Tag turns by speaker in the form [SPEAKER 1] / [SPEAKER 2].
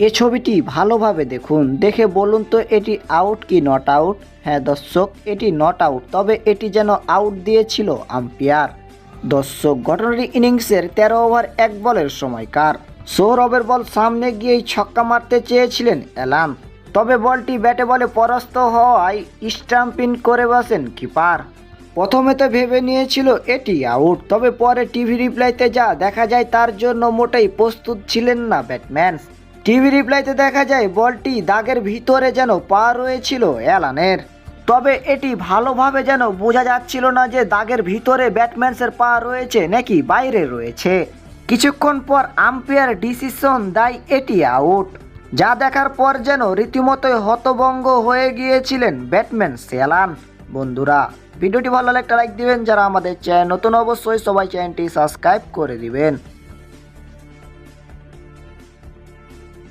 [SPEAKER 1] এ ছবিটি ভালোভাবে দেখুন। দেখে বলুন তো, এটি আউট কি নট আউট হ্যাঁ দর্শক, এটি নট আউট তবে এটি যেন আউট দিয়েছিল আম্পায়ার। দর্শক, ঘটনাটি ইনিংসের তেরো ওভার এক বলের সময়কার। সৌরভের বল সামনে গিয়েই ছক্কা মারতে চেয়েছিলেন অ্যালান। তবে বলটি ব্যাটে বলে পরাস্ত হওয়ায় স্টাম্পিং করে বসেন কিপার। প্রথমে তো ভেবে নিয়েছিল এটি আউট তবে পরে টিভি রিপ্লাইতে যা দেখা যায় তার জন্য মোটেই প্রস্তুত ছিলেন না ব্যাটম্যান টিভি রিপ্লাইতে দেখা যায়, বলটি দাগের ভিতরে যেন পা রয়েছিল অ্যালানের। তবে এটি ভালোভাবে যেন বোঝা যাচ্ছিল না যে দাগের ভিতরে ব্যাটম্যানসের পা রয়েছে নাকি বাইরে রয়েছে। কিছুক্ষণ পর আম্পায়ার ডিসিশন দেয় এটি আউট, যা দেখার পর যেন রীতিমতোই হতভঙ্গ হয়ে গিয়েছিলেন ব্যাটম্যান সেলান। বন্ধুরা, ভিডিওটি ভালো লাগলে একটা লাইক দিবেন, যারা আমাদের চ্যানেল নতুন অবশ্যই সবাই চ্যানেলটি সাবস্ক্রাইব করে দিবেন।